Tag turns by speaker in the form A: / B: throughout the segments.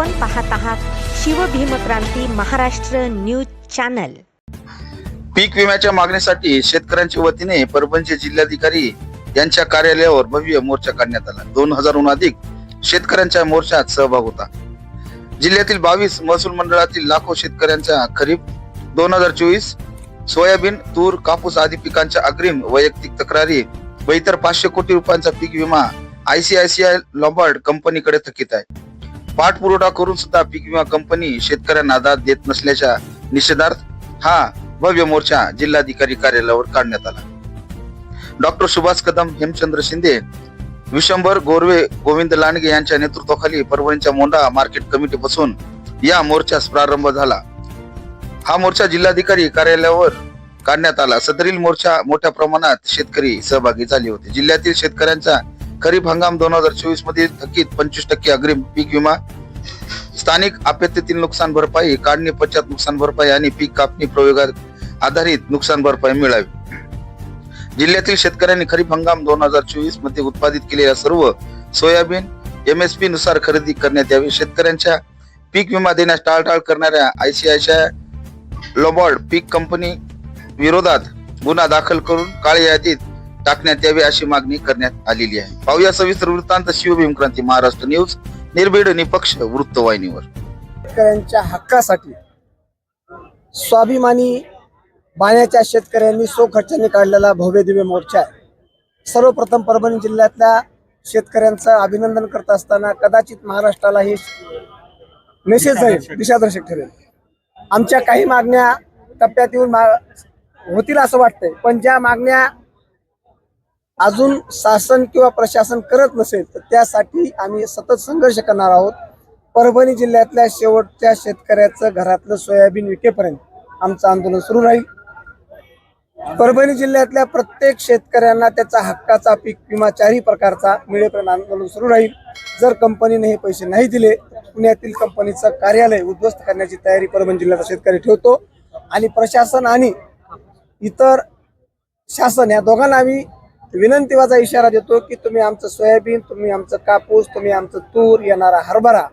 A: आपण पाहत आहात शिवभीमक्रांती महाराष्ट्र न्यूज चॅनल.
B: पीक विम्याच्या मागणीसाठी शेतकऱ्यांच्या वतीने परभणीचे जिल्हाधिकारी यांच्या कार्यालयावर भव्य मोर्चा काढण्यात आला. दोन हजारहून अधिक शेतकऱ्यांच्या मोर्चात सहभाग होता. जिल्ह्यातील बावीस महसूल मंडळातील लाखो शेतकऱ्यांच्या खरीप दोन हजार चोवीस सोयाबीन तूर कापूस आदी पिकांच्या अग्रिम वैयक्तिक तक्रारी व इतर पाचशे कोटी रुपयांचा पीक विमा आयसीआयसीआय लॉम्बार्ड कंपनीकडे थकीत आहे. पाठपुरवठा करून सुद्धा पीक विमा कंपनी शेतकऱ्यांना दाद देत नसल्याच्या निषेधार्थ हा भव्य मोर्चा जिल्हाधिकारी कार्यालयावर काढण्यात आला. डॉक्टर सुभाष कदम हेमचंद्र शिंदे विशंभर गोरवे गोविंद लांडगे यांच्या नेतृत्वाखाली परभणीच्या मोंढा मार्केट कमिटी बसून या मोर्चास प्रारंभ झाला. हा मोर्चा जिल्हाधिकारी कार्यालयावर काढण्यात आला. सदरील मोर्चा मोठ्या प्रमाणात शेतकरी सहभागी झाले होते. जिल्ह्यातील शेतकऱ्यांचा खरीप हंगाम दोन हजार चोवीसमध्ये थकीत पंचवीस टक्के अग्रिम पीक विमा स्थानिक आपत्तीतील नुकसान भरपाई काढणी पश्चात नुकसान भरपाई आणि पीक कापणी प्रयोगात आधारित नुकसान भरपाई मिळावी. जिल्ह्यातील शेतकऱ्यांनी खरीप हंगाम दोन हजार चोवीसमध्ये उत्पादित केलेल्या सर्व सोयाबीन एम एस पी नुसार खरेदी करण्यात यावी. शेतकऱ्यांच्या पीक विमा देण्यास टाळटाळ करणाऱ्या आयसीआयसीआय लोबॉर्ड पीक कंपनी विरोधात गुन्हा दाखल करून काळ्या यादीत टाकण्यात यावी अशी मागणी करण्यात आलेली आहे. पाहूया सविस्तर वृत्तांत शिवभीमक्रांती महाराष्ट्र न्यूज निर्भीड निपक्ष वृत्तवाहिनीवर
C: शेतकऱ्यांच्या हक्कासाठी स्वाभिमानी बाण्याच्या शेतकऱ्यांनी सो खर्चाने काढलेला भव्य दिव्य मोर्चा आहे. सर्वप्रथम परभणी जिल्ह्यातल्या शेतकऱ्यांचं अभिनंदन करत असताना कदाचित महाराष्ट्राला हे मेसेज जाईल दिशादर्शक ठरेल. आमच्या काही मागण्या टप्प्यात येऊन मा होतील असं वाटतंय. पण ज्या मागण्या अजून शासन किंवा प्रशासन करत नसेल तर त्यासाठी आम्ही सतत संघर्ष करणार आहोत. परभणी जिल्ह्यातल्या शेवटच्या शेतकऱ्याचं घरातलं सोयाबीन विकेपर्यंत आमचं आंदोलन सुरू राहील. परभणी जिल्ह्यातल्या प्रत्येक शेतकऱ्यांना त्याचा हक्काचा पीक विमा चारही प्रकारचा मिळेपर्यंत आंदोलन सुरू राहील. जर कंपनीने हे पैसे नाही दिले पुण्यातील कंपनीचं कार्यालय उद्ध्वस्त करण्याची तयारी परभणी जिल्ह्याचा शेतकरी ठेवतो. आणि प्रशासन आणि इतर शासन या दोघांना आम्ही विनंतीवाचा इशारा देतो की तुम्ही आमचं सोयाबीन तुम्ही आमचं कापूस तुम्ही आमचं तूर येणारा हरभरा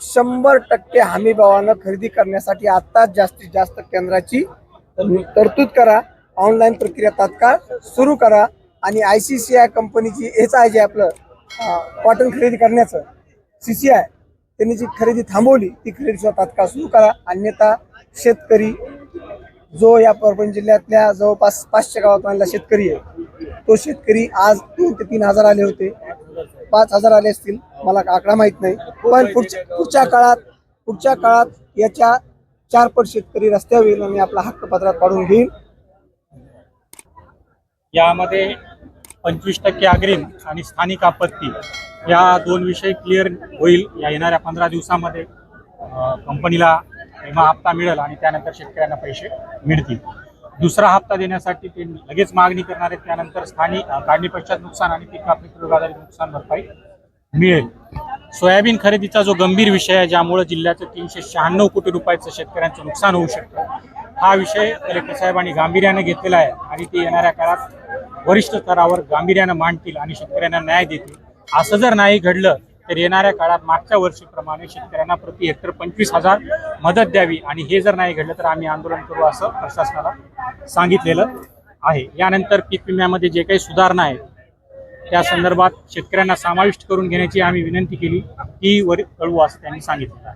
C: शंभर टक्के हमी भावानं खरेदी करण्यासाठी आत्ताच जास्तीत जास्त केंद्राची तरतूद करा. ऑनलाईन प्रक्रिया तात्काळ सुरू करा. आणि आय सी सी आय कंपनीची हेच आहे जे आपलं कॉटन खरेदी करण्याचं सी सी आय त्यांनी जी खरेदी थांबवली ती खरेदी सुद्धा तात्काळ सुरू करा. अन्यथा शेतकरी जो या परभणी जिल्ह्यातल्या जवळपास पाचशे गावातला शेतकरी आहे तो शेतकरी आज दोन ते तीन हजार आले होते. पाच हजार आले असतील मला आकडा माहीत नाही. पण पुढच्या पुढच्या काळात पुढच्या काळात याच्या चार पट शेतकरी रस्त्यावर येईल आणि आपला हक्क पत्रात पाडून घेईल.
D: यामध्ये पंचवीस टक्के अग्रिम आणि स्थानिक आपत्ती या दोन विषय क्लिअर होईल या येणाऱ्या पंधरा दिवसामध्ये. कंपनीला विमा हप्ता मिळेल आणि त्यानंतर शेतकऱ्यांना पैसे मिळतील. दुसरा हप्ता देण्यासाठी ते लगेच मागणी करणार आहेत. त्यानंतर स्थानिक काढणी पश्चात नुकसान आणि पीक कापणी प्रयोगाधारित नुकसान भरपाई मिळेल. सोयाबीन खरेदीचा जो गंभीर विषय आहे ज्यामुळे जिल्ह्याचं तीनशे शहाण्णव कोटी रुपयाचं शेतकऱ्यांचं नुकसान होऊ शकतं हा विषय कलेक्टर साहेबांनी गांभीर्याने घेतलेला आहे आणि ते येणाऱ्या काळात वरिष्ठ स्तरावर गांभीर्यानं मांडतील आणि शेतकऱ्यांना न्याय देतील. असं जर नाही घडलं तर येणाऱ्या काळात मागच्या वर्षीप्रमाणे शेतकऱ्यांना प्रति हेक्टर पंचवीस हजार मदत द्यावी आणि हे जर नाही घडलं तर आम्ही आंदोलन करू असं प्रशासनाला सांगितलेलं आहे. यानंतर पीक विम्यामध्ये जे काही सुधारणा आहेत त्या संदर्भात शेतकऱ्यांना समाविष्ट करून घेण्याची आम्ही विनंती केली. ती वर कळवू असं त्यांनी सांगितलं.